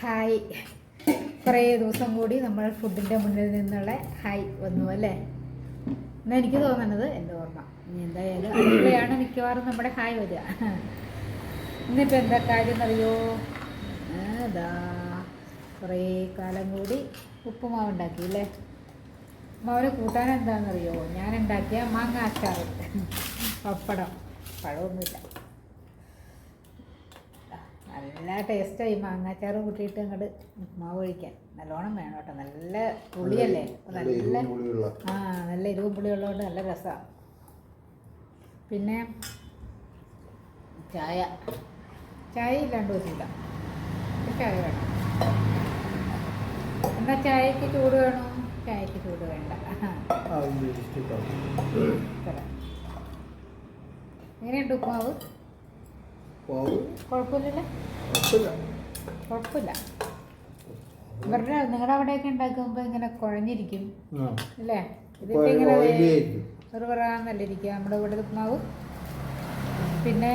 Hi. കുറേ ദിവസം കൂടി നമ്മൾ ഫുഡിന്റെ മുന്നിൽ നിന്നുള്ള ഹായ് വന്നു അല്ലേ? എന്നാൽ എനിക്ക് തോന്നുന്നത് എന്റെ ഓർമ്മ. ഇനി എന്തായാലും അടുക്കളയാണ് മിക്കവാറും നമ്മുടെ ഹായ് വരിക. ഇന്നിപ്പോൾ എന്താ കാര്യം എന്നറിയോ അതാ കുറേ കാലം കൂടി ഉപ്പുമാവ് ഉണ്ടാക്കി അല്ലേ? ഉപ്പുമാവിന് കൂട്ടാൻ എന്താണെന്നറിയോ? ഞാൻ ഉണ്ടാക്കിയ മാങ്ങ അച്ചാർ പപ്പടം. പഴമൊന്നുമില്ല. നല്ല ടേസ്റ്റായി മാങ്ങാച്ചാർ കൂട്ടിയിട്ട് അങ്ങോട്ട് ഉപ്പുമാവ് കഴിക്കാൻ. നല്ലോണം വേണം കേട്ടോ. നല്ല പുളിയല്ലേ? നല്ല ആ നല്ല എരിവും പുളി ഉള്ളതുകൊണ്ട് നല്ല രസമാണ് പിന്നെ ചായ. ചായ ഇല്ലാണ്ട് പറ്റില്ല ചായ വേണം. എന്നാ ചായക്ക് ചൂട് വേണോ? ചായക്ക് ചൂട് വേണ്ട. ഇങ്ങനെയുണ്ട്. എങ്ങനെയുണ്ട് പാവ് കുഴപ്പമില്ലല്ലോ? കുഴപ്പമില്ല. ഇവരുടെ നിങ്ങളുടെ അവിടെയൊക്കെ ഉണ്ടാക്കുമ്പോൾ ഇങ്ങനെ കുഴഞ്ഞിരിക്കും. അല്ലേ? ഇതിപ്പോൾ കുഴ- ഇങ്ങനെ ഇരിക്കുക നമ്മുടെ ഇവിടെ ഉപ്പുമാവ്. പിന്നെ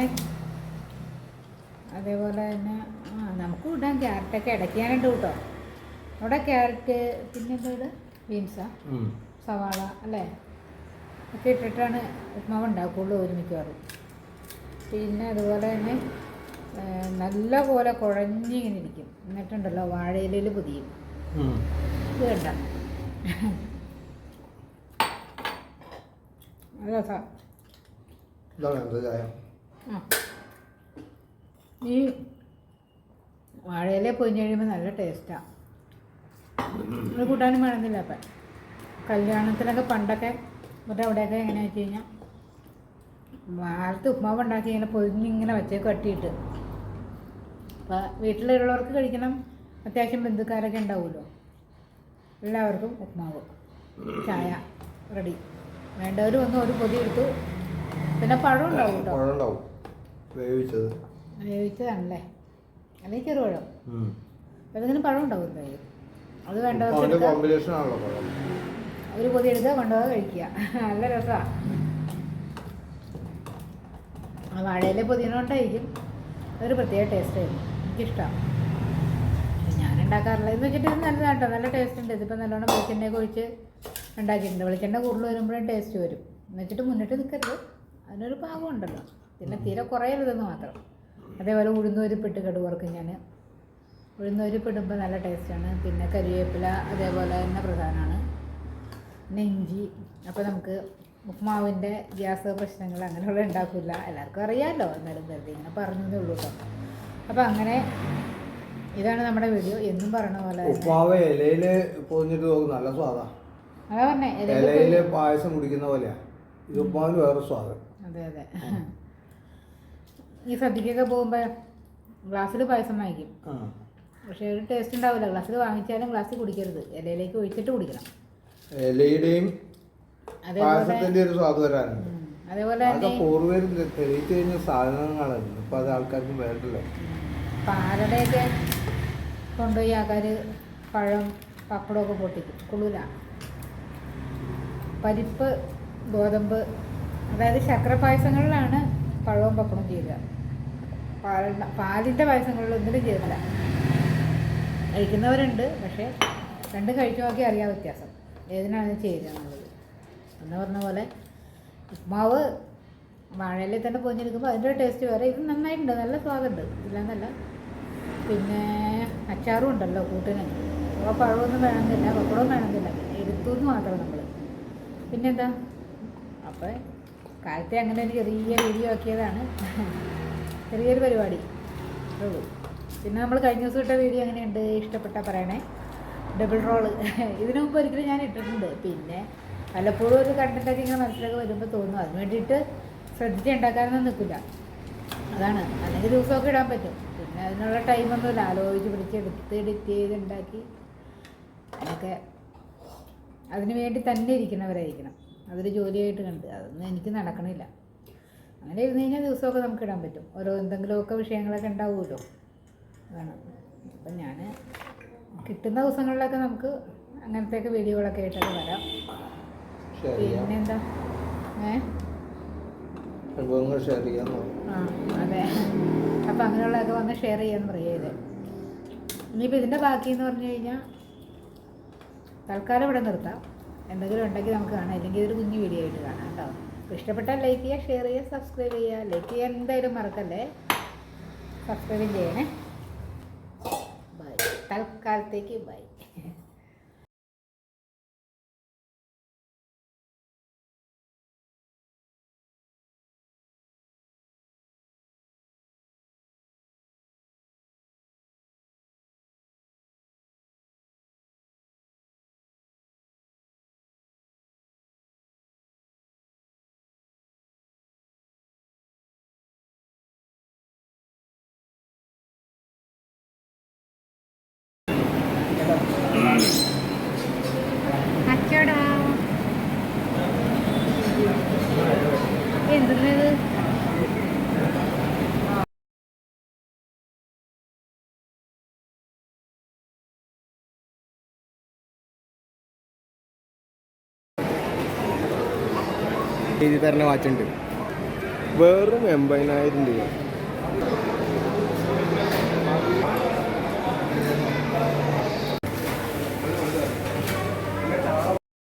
അതേപോലെ തന്നെ ആ നമുക്ക് ഇടാം ക്യാരറ്റൊക്കെ ഇടയ്ക്കാനുണ്ട് കേട്ടോ. അവിടെ ക്യാരറ്റ് പിന്നെ എന്താ ഇത്? ബീൻസാ സവാള അല്ലേ? ഒക്കെ ഇട്ടിട്ടാണ് ഉപ്മാവ് ഉണ്ടാക്കുകയുള്ളൂ ഒരു മിക്കവാറും പിന്നെ അതുപോലെ തന്നെ നല്ല പോലെ കുഴഞ്ഞിങ്ങനെ ഇരിക്കും. എന്നിട്ടുണ്ടല്ലോ വാഴയിലയിൽ പുതിയും. ഇത് കണ്ട. ഈ വാഴയില പൊഞ്ഞ് കഴിയുമ്പോൾ നല്ല ടേസ്റ്റാണ് കൂട്ടാനും വേണമെന്നില്ല അപ്പം. കല്യാണത്തിനൊക്കെ പണ്ടൊക്കെ ഇവിടെ അവിടെയൊക്കെ എങ്ങനെയാ വെച്ച് കഴിഞ്ഞാൽ വാരത്ത് ഉപ്മാവ് ഉണ്ടാക്കി ഇങ്ങനെ പൊതിഞ്ഞിങ്ങനെ വെച്ചേക്ക് കട്ടിയിട്ട് അപ്പം വീട്ടിലുള്ളവർക്ക് കഴിക്കണം. അത്യാവശ്യം ബന്ധുക്കാരൊക്കെ ഉണ്ടാവുമല്ലോ. എല്ലാവർക്കും ഉപ്മാവ് ചായ റെഡി. വേണ്ടവർ വന്ന് ഒരു പൊതി എടുത്തു. പിന്നെ പഴം ഉണ്ടാവും കേട്ടോ വേവിച്ചത്. വേവിച്ചതാണല്ലേ? അല്ലെങ്കിൽ ചെറുപഴം? അതിങ്ങനെ പഴം ഉണ്ടാവും എന്തായാലും. അത് വേണ്ടവർക്ക് ഒരു പൊതി എടുക്കുക കൊണ്ടുപോകാൻ കഴിക്കുക. നല്ല രസമാണ് ആ വാഴയില വാഴയിലെ പൊതിയണോണ്ടായിരിക്കും ഒരു പ്രത്യേക ടേസ്റ്റ് ആയിരുന്നു. എനിക്കിഷ്ടമാണ് ഞാൻ ഉണ്ടാക്കാറില്ല എന്ന് വെച്ചിട്ട് നല്ലതാണ് കേട്ടോ. നല്ല ടേസ്റ്റ് ഉണ്ട്. ഇതിപ്പോൾ നല്ലോണം വെളിച്ചെണ്ണയൊക്കെ ഒഴിച്ച് ഉണ്ടാക്കിയിട്ടുണ്ട്. വെളിച്ചെണ്ണ കൂടുതൽ വരുമ്പോഴും ടേസ്റ്റ് വരും. എന്ന് വെച്ചിട്ട് മുന്നിട്ട് നിൽക്കരുത് അതിനൊരു പാകം ഉണ്ടല്ലോ. പിന്നെ തീരെ കുറയരുതെന്ന് മാത്രം. അതേപോലെ ഉഴുന്നൂരിപ്പിട്ട് കടുവർക്ക് ഞാൻ ഉഴുന്നൂരിപ്പിടുമ്പോൾ നല്ല ടേസ്റ്റാണ് പിന്നെ കരിവേപ്പില അതേപോലെ തന്നെ പ്രധാനമാണ്. പിന്നെ ഇഞ്ചി. അപ്പോൾ നമുക്ക് ഉപ്മാവിന്റെ ഗ്യാസ് പ്രശ്നങ്ങൾ അങ്ങനെയുള്ള ഉണ്ടാക്കില്ല എല്ലാവർക്കും അറിയാമല്ലോ എന്നാലും വെറുതെ ഇങ്ങനെ പറഞ്ഞതേ ഉള്ളൂ കേട്ടോ അപ്പോൾ അങ്ങനെ ഇതാണ് നമ്മുടെ വീഡിയോ എന്നും പറഞ്ഞ പോലെ ഉപ്പാവ് ഇലയിൽ പൊതിഞ്ഞിട്ട് നോക്കും നല്ല സ്വാദാ. അതാ പറഞ്ഞേ ഇലയിൽ പായസം കുടിക്കുന്ന പോലെയാ. ഇത് വേറെ സ്വാദം. അതെ അതെ. ഈ സദ്യക്കൊക്കെ പോകുമ്പോൾ ഗ്ലാസ്സിൽ പായസം വാങ്ങിക്കും. പക്ഷേ ഒരു ടേസ്റ്റ് ഉണ്ടാവില്ല. ഗ്ലാസ്സിൽ വാങ്ങിച്ചാലും ഗ്ലാസ്സിൽ കുടിക്കരുത്. ഇലയിലേക്ക് ഒഴിച്ചിട്ട് കുടിക്കണം. ഇലയുടെയും പായസത്തിന്റെ ഒരു സ്വാദ് വരാനുണ്ട്. അതേപോലെ തന്നെ തെളിയിച്ചു കഴിഞ്ഞ സാധനങ്ങളാണ്. ഇപ്പൊ അത് ആൾക്കാർക്ക് വേണ്ടല്ലോ? പാലടയൊക്കെ കൊണ്ടുപോയി ആൾക്കാർ പഴം പപ്പടമൊക്കെ പൊട്ടിക്കും. കൊള്ളൂല. പരിപ്പ് ഗോതമ്പ് അതായത് ശർക്കര പായസങ്ങളിലാണ് പഴവും പപ്പടവും ചെയ്യുക. പാല പാലിന്റെ പായസങ്ങളിൽ ഒന്നിലും ചെയ്തില്ല കഴിക്കുന്നവരുണ്ട് പക്ഷേ രണ്ടും കഴിച്ചു നോക്കി അറിയാം വ്യത്യാസം. ഏതിനാണ് ചെയ്യുക എന്നുള്ളത്. എന്ന് പറഞ്ഞ പോലെ ഉപ്മാവ് വാഴയിലെ തന്നെ പൊഞ്ഞെടുക്കുമ്പോൾ അതിന്റെ ടേസ്റ്റ് വേറെ. ഇത് നന്നായിട്ടുണ്ട്. നല്ല സ്വാദുണ്ട്. ഇല്ലാന്നല്ല. പിന്നെ അച്ചാറും ഉണ്ടല്ലോ കൂട്ടിന്. അപ്പോൾ പഴമൊന്നും വേണമെന്നില്ല. പപ്പടവും വേണമെന്നില്ല. എടുത്തു മാത്രം നമ്മൾ പിന്നെന്താ? അപ്പോൾ കാലത്തെ അങ്ങനെ ഒരു ചെറിയ വീഡിയോ ആക്കിയതാണ്. ചെറിയൊരു പരിപാടി. ഉള്ളൂ. പിന്നെ നമ്മൾ കഴിഞ്ഞ ദിവസം ഇട്ട വീഡിയോ എങ്ങനെയുണ്ട്? ഇഷ്ടപ്പെട്ടാൽ പറയണേ. ഡബിൾ റോൾ ഇതിനു മുമ്പ് ഒരിക്കലും ഞാൻ ഇട്ടിട്ടുണ്ട്. പിന്നെ വല്ലപ്പോഴും ഒരു കണ്ടന്റൊക്കെ ഇങ്ങനെ മനസ്സിലൊക്കെ വരുമ്പോൾ തോന്നും. അതിന് വേണ്ടിയിട്ട് ശ്രദ്ധിച്ച് ഉണ്ടാക്കാനൊന്നും നിൽക്കില്ല. അതാണ്. അല്ലെങ്കിൽ ദിവസമൊക്കെ ഇടാൻ പറ്റും. പിന്നെ അതിനുള്ള ടൈമൊന്നുമില്ല ആലോചിച്ച് പിടിച്ച് എടുത്ത് എഡിറ്റ് ചെയ്ത് ഉണ്ടാക്കി. അതൊക്കെ അതിന് വേണ്ടി തന്നെ ഇരിക്കുന്നവരായിരിക്കണം. അതൊരു ജോലിയായിട്ട് കണ്ട്. അതൊന്നും എനിക്ക് നടക്കണില്ല. അങ്ങനെ ഇരുന്ന് കഴിഞ്ഞാൽ ദിവസമൊക്കെ നമുക്ക് ഇടാൻ പറ്റും. ഓരോ എന്തെങ്കിലുമൊക്കെ വിഷയങ്ങളൊക്കെ ഉണ്ടാവുമല്ലോ. അതാണ്. അപ്പം ഞാൻ കിട്ടുന്ന ദിവസങ്ങളിലൊക്കെ നമുക്ക് അങ്ങനത്തെയൊക്കെ വീഡിയോകളൊക്കെ ആയിട്ടൊക്കെ വരാം. പിന്നെന്താ? ഏ? ഷെയർ ചെയ്യാൻ ആ അതെ. അപ്പം അങ്ങനെയുള്ളതൊക്കെ വന്ന് ഷെയർ ചെയ്യാൻ പറയത് ഇനിയിപ്പോൾ ഇതിന്റെ ബാക്കി എന്ന് പറഞ്ഞു കഴിഞ്ഞാൽ തൽക്കാലം ഇവിടെ നിർത്താം. എന്തെങ്കിലും ഉണ്ടെങ്കിൽ നമുക്ക് കാണാം. അല്ലെങ്കിൽ ഇതൊരു കുഞ്ഞു വീഡിയോ ആയിട്ട് കാണാം കേട്ടോ. ഇഷ്ടപ്പെട്ടാൽ ലൈക്ക് ചെയ്യുക ഷെയർ ചെയ്യുക സബ്സ്ക്രൈബ് ചെയ്യുക. ലൈക്ക് ചെയ്യാൻ എന്തായാലും മറക്കല്ലേ? സബ്സ്ക്രൈബ് ചെയ്യണേ. ബൈ തൽക്കാലത്തേക്ക് ബൈ എഴുതി തരുന്ന വാച്ചുണ്ട് വെറും എൺപതിനായിരം രൂപ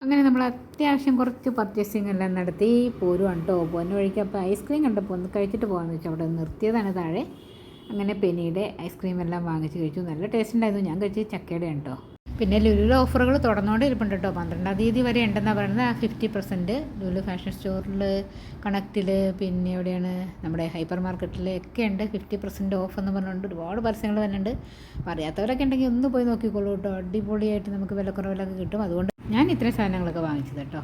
അങ്ങനെ നമ്മൾ അത്യാവശ്യം കുറച്ച് പർച്ചേസിങ് എല്ലാം നടത്തി പോരുവാണ് കേട്ടോ പോകുന്ന വഴിക്ക് അപ്പോൾ ഐസ്ക്രീം കണ്ടപ്പോൾ ഒന്ന് കഴിച്ചിട്ട് പോകാമെന്ന് വെച്ചാൽ അവിടെ നിർത്തിയതാണ് താഴെ. അങ്ങനെ പെനിയുടെ ഐസ്ക്രീം എല്ലാം വാങ്ങിച്ച് കഴിച്ചു. നല്ല ടേസ്റ്റ് ഉണ്ടായിരുന്നു. ഞാൻ കഴിച്ചത് ചക്കയുടെ കേട്ടോ പിന്നെ ലുലുവിലെ ഓഫറുകൾ തുടർന്നുകൊണ്ട് ഇരിപ്പുണ്ട് കേട്ടോ. പന്ത്രണ്ടാം തീയതി വരെ ഉണ്ടെന്നാണ് പറയുന്നത്. ഫിഫ്റ്റി പെർസെന്റ് ലുലു ഫാഷൻ സ്റ്റോറിൽ കണക്റ്റിൽ പിന്നെ എവിടെയാണ്? നമ്മുടെ ഹൈപ്പർ മാർക്കറ്റിൽ ഒക്കെ ഉണ്ട്. ഫിഫ്റ്റി പെർസെന്റ് ഓഫ് എന്ന് പറഞ്ഞുകൊണ്ട് ഒരുപാട് പരസ്യങ്ങൾ വരുന്നുണ്ട്. അപ്പോൾ അറിയാത്തവരൊക്കെ ഉണ്ടെങ്കിൽ ഒന്ന് പോയി നോക്കിക്കോളൂ കേട്ടോ. അടിപൊളിയായിട്ട് നമുക്ക് വിലക്കുറവിലൊക്കെ കിട്ടും. അതുകൊണ്ട് ഞാൻ ഇത്രയും സാധനങ്ങളൊക്കെ വാങ്ങിച്ചത് കേട്ടോ.